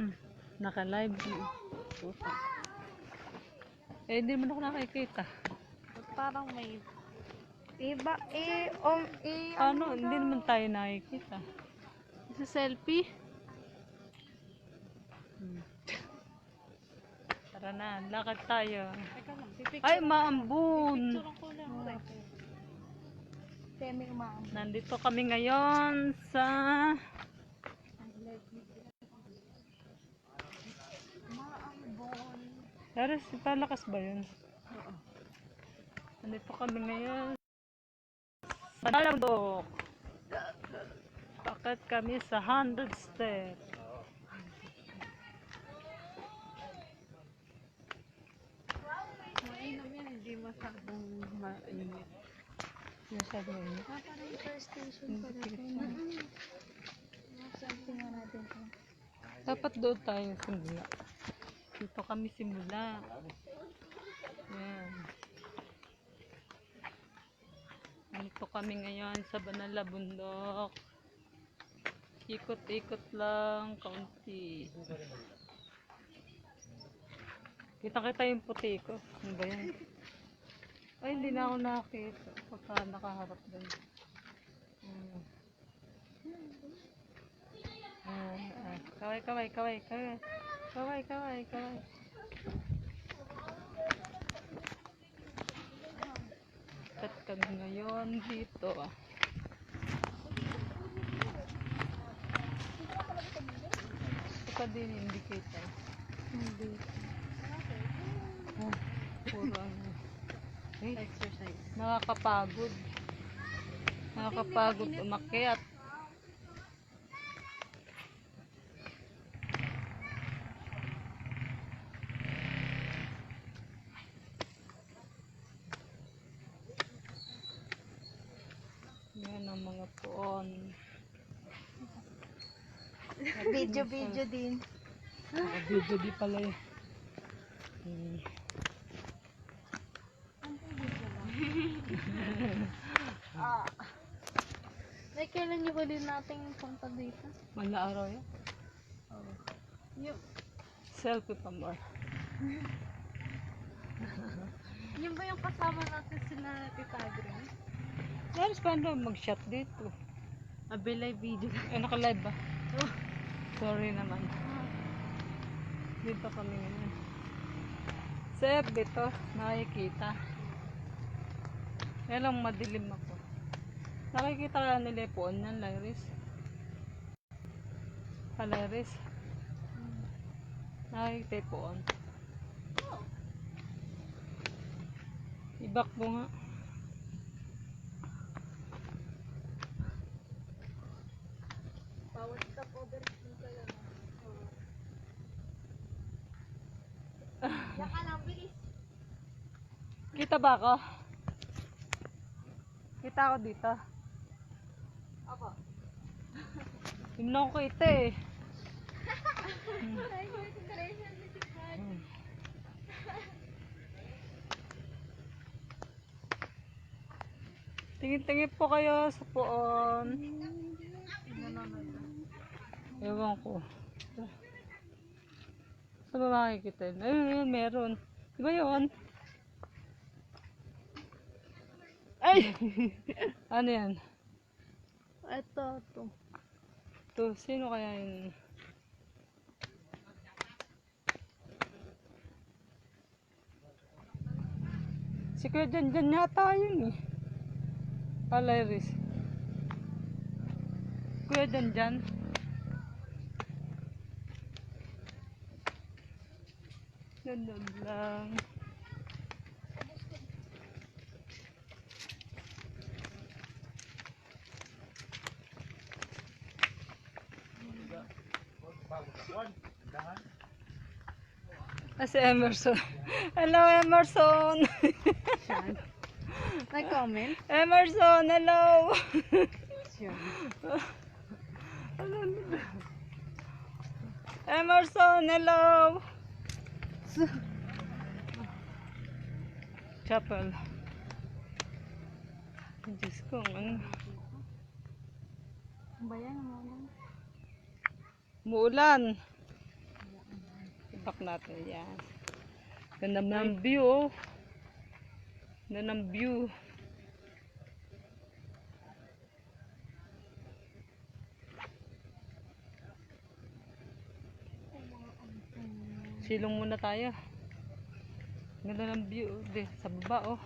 Mm. Naka-live. Eh, hindi mo na ako nakikita. Parang may... Iba, eh, um, eh, Paano? Hindi naman tayo nakikita. Sa selfie? Hmm. Tara na, lakad tayo. Teka lang, pipicture Ay, maambun! ko lang. Semi umaam. Nandito kami ngayon sa... Pero si palakas ba yun? Nandito kami ngayon sa Dalambok. Bakit kami sa 100 step? Mainam yan, hindi masyadong mainit. Ah, parang first station pa Hindi natin. siya. Something nga natin to. Dapat doon tayo simula. Dito kami simula. Yan. Dito kami ngayon sa Banala Bundok. Ikot-ikot lang, kaunti. Kita-kita yung puti ko. Ano ba yan? Ay, hindi na ako nakakita. Pagka nakaharap doon. Hmm. Ah, ah. Kaway, kaway, kaway, kaway. Kaway, ngayon dito. ah. Ito din indicator. Hindi. Oh, puro ano. Exercise. nakakapagod. Nakakapagod umakyat. Ang mga puon. Video-video din. Video di pala eh. Hmm. Ah. Ay, kailan yung huli natin punta dito? Mala araw yan. Yung, Selfie pa more. yun ba yung kasama natin sila Tita Green? Halos pa na mag-shot dito. Abilay video. Eh, naka-live ba? Sorry naman. Dito kami ngayon. Sir, dito, nakikita. Kaya lang madilim ako. Nakikita ka nila puon yan, Lyris. Ha, Lyris? Nakikita yung puon. Ibak mo nga. Power stop over dito lang. Yan ka lang, bilis. Kita ba ako? Kita ako dito. Ako. Hindi na ako kita eh. Tingin-tingin po kayo sa puon. Ewan ko. Saan ba makikita yun? Ayun, ayun, meron. Di ba yun? Ay! ano yan? Ito, ito. To, sino kaya yun? Si Kuya Jan Jan yata yun eh. Palaris. Kuya Jan Jan. Ganun lang. Ah, si Emerson. Hello, Emerson. Nag-comment? Emerson, hello. Emerson, hello. Chapel. Diyos ko, ano. Ang bayan naman. Muulan. Back natin. Yan. Ganda ng view oh. Ganda ng view. Silong muna tayo. Ganda ng view. oh. Di, sa baba oh.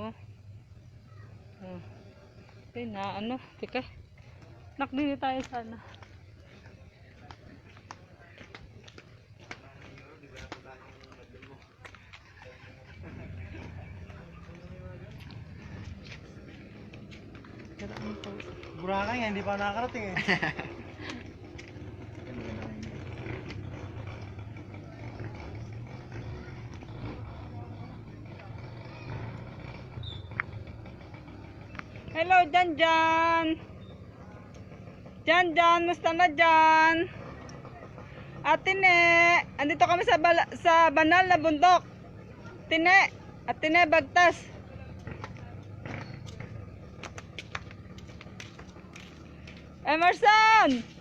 Oh. Oh. Okay, na ano. Teka. Nakdini tayo sana. Burakan nga, hindi pa nakakarating eh. Hello, Jan Jan. Jan Jan, musta na Jan? Ate Ne, andito kami sa bala- sa banal na bundok. Tine, at Tine Bagtas. Emerson!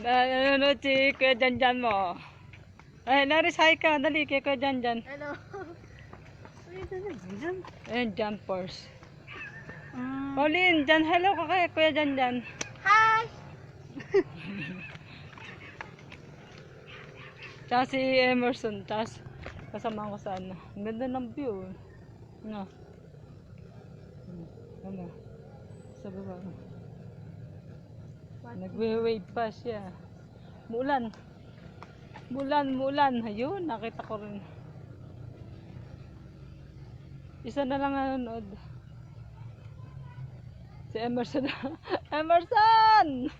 Nanonood si Kuya Jan Jan mo. Ay, naris hi ka. Dali kay Kuya Jan Jan. Hello. Ay, dali. Diyan. Ayan, jumpers. Mm. Pauline, Jan, hello ka kay Kuya Jan Jan. Hi! Tsaka si Emerson, tsaka kasama ko sa ano. Ang ganda ng view. Ano? Ano? Sa baba. Nagwe-wave pa siya. Muulan. Mulan, mulan. Ayun, nakita ko rin. Isa na lang nanonood. Si Emerson. Emerson!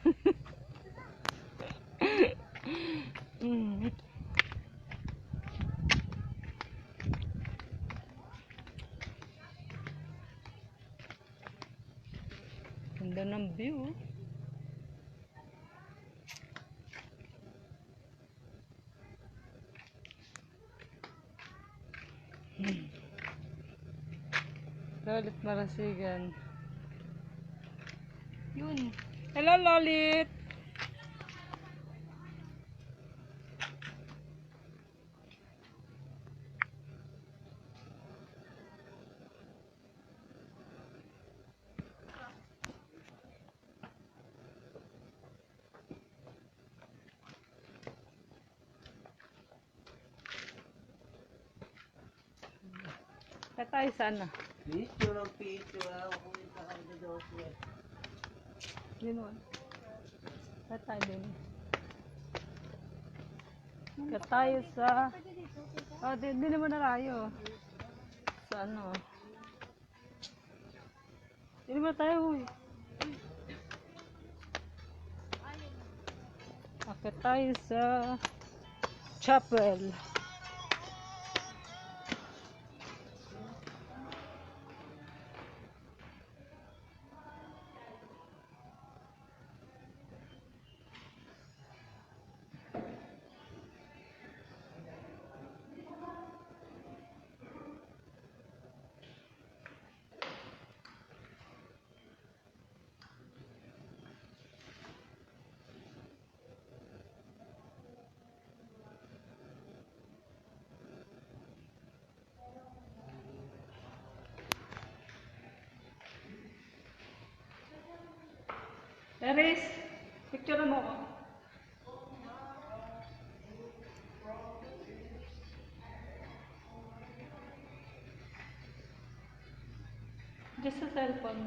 mm. Ganda ng view. Lolit Marasigan. Yun. Hello, Lolit! Kaya tayo sana. Picture ng picture, ah. Kuminta ka na daw mo. Kaya tayo din. Kaya tayo sa... Oh, di, di naman na tayo. Sa ano. Di naman tayo, huy. Akit tayo sa chapel. Eris, picture mo ko. Just sa cellphone.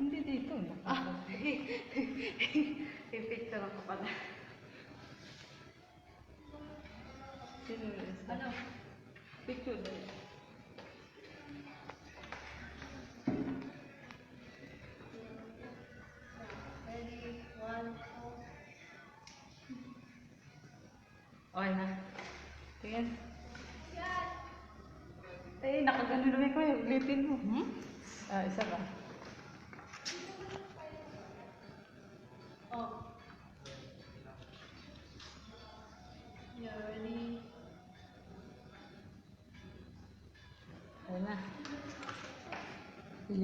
Hindi dito. Ah, Pipicture ako pala. Ano? Picture. Okay na. Tingin. Eh, nakagano naman ko eh. Ulitin mo. Hmm? Ah, isa ba? Oh.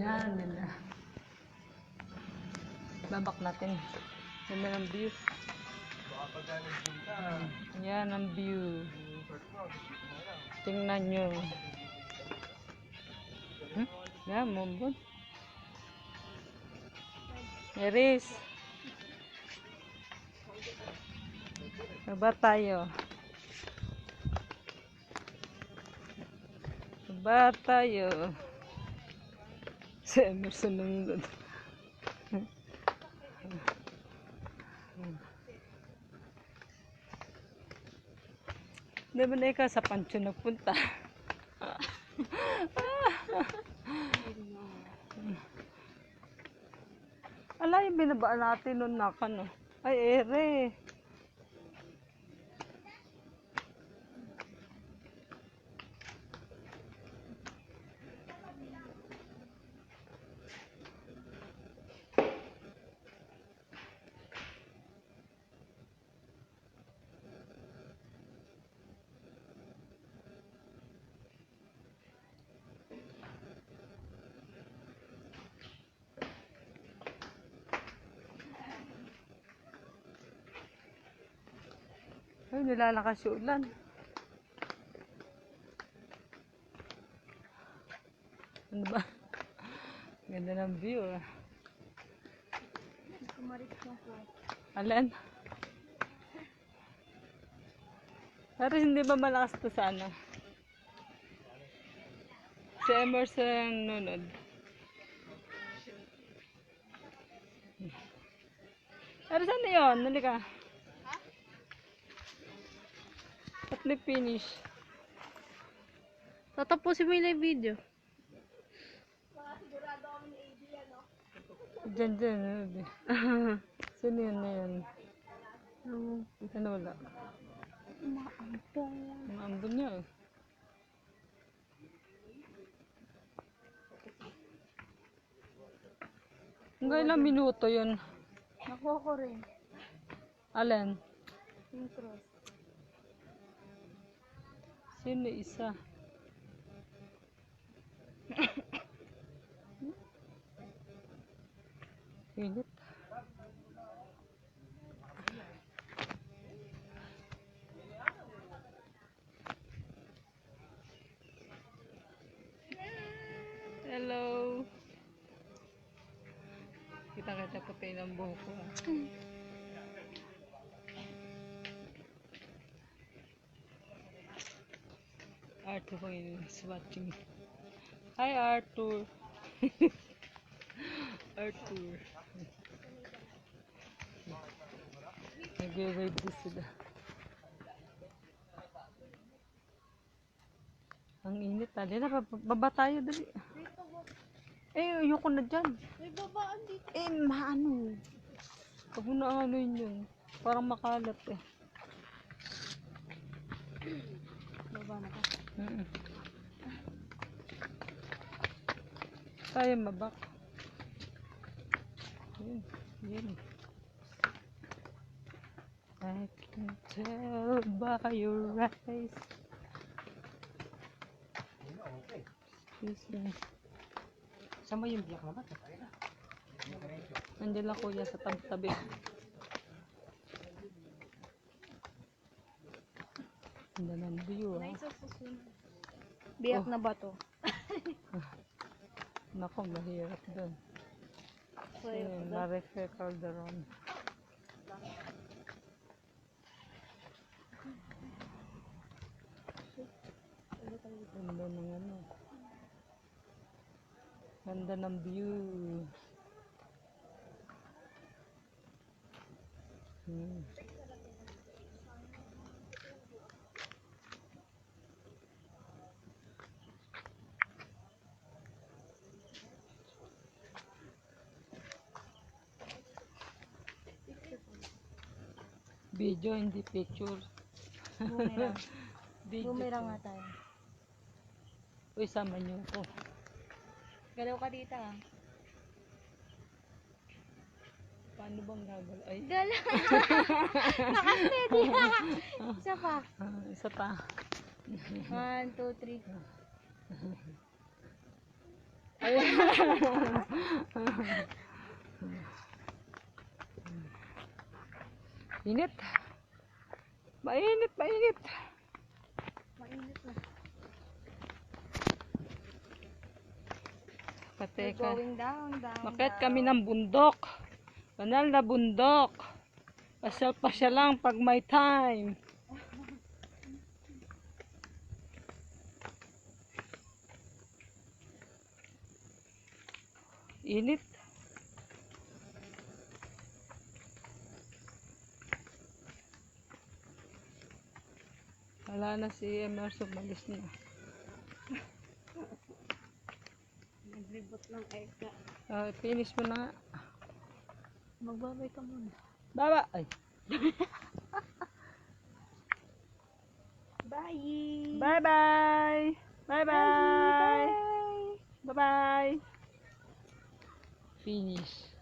Yan, ganda. Babak natin. Ganda ng view. Yan ang view. Tingnan nyo. Hmm? Yan, mumbon. Eris. Baba tayo. Baba tayo. Si Emerson nung Di ba na ikaw sa pancho nagpunta? Ala, binabaan natin nun na no. Ay, ere. Ay, nilalakas yung ulan. Ano ba? Ganda ng view ah. Alan? Pero hindi ba malakas to sa ano? Si Emerson nunod. Pero saan na yun? Nali At finish. Tatapusin mo yung video. Diyan, diyan. ano? Sino yun na yun? Ano wala? Maampong. Ang ambon niya eh. Hanggang ilang minuto yun? Nakuha ko rin. Alin? Yung cross. Sino isa? Init. Arthur is watching. Hi Arthur. Arthur. Nag-wave din sila. Ang init. Dali na, bab- baba tayo. Dali. Eh, ayoko na dyan. May babaan dito. Eh, maano. Huwag mo na ano yun. Parang makalat eh. Baba na. Mm Kaya mabak. Yun, yun. I can tell by your eyes. Excuse me. Saan mo yung biyak naman? Nandiyan lang kuya sa tabi-tabi. Ganda ng view ah. Biyak na ba to? Nako, mahirap doon. So, Ayun, Marife Calderon. Ganda ng ano. Ganda ng view. Hmm. Video, hindi picture. Boomerang. Video. Nga tayo. Uy, sama niyo ko. Galaw ka dito ah. Paano bang gagawin? Ay, Galaw! Nakasteady na! Isa pa. ah, isa pa. One, two, three. Init. Mainit, mainit. Mainit na. Pateka. going down, down, Bakit down. kami ng bundok? Banal na bundok. Pasyal pa siya lang pag may time. Init. Wala na si Emerson, malis na. Naglibot ng eka. Ah, finish mo na nga. Magbabay ka muna. Baba! Ay. Bye! Bye-bye! Bye-bye! Bye-bye! Finish.